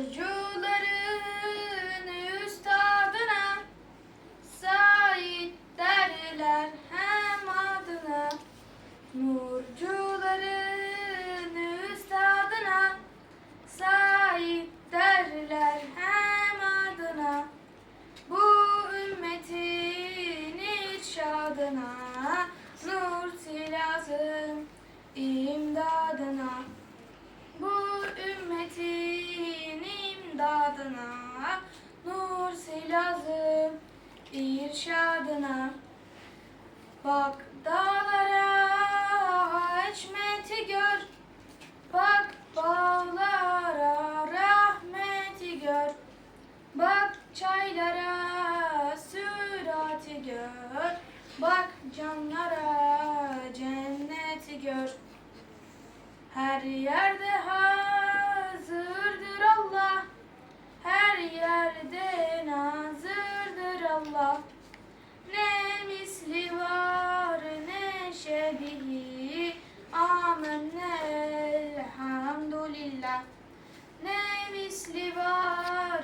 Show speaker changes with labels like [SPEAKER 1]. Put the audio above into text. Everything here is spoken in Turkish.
[SPEAKER 1] Nurcuların üstadına Said derler hem adına. Nurcuların üstadına Said derler hem adına. Bu ümmetin irşadına Nur silazım imdadına Bu ümmetin imdadına Nur silazım irşadına. Bak dağlara hikmeti gör. Bak bağlara rahmeti gör. Bak çaylara sürati gör. Bak canlara cenneti gör. Her yerde yerde nazırdır Allah. Ne misli var ne şebihi Amen elhamdülillah. Ne misli var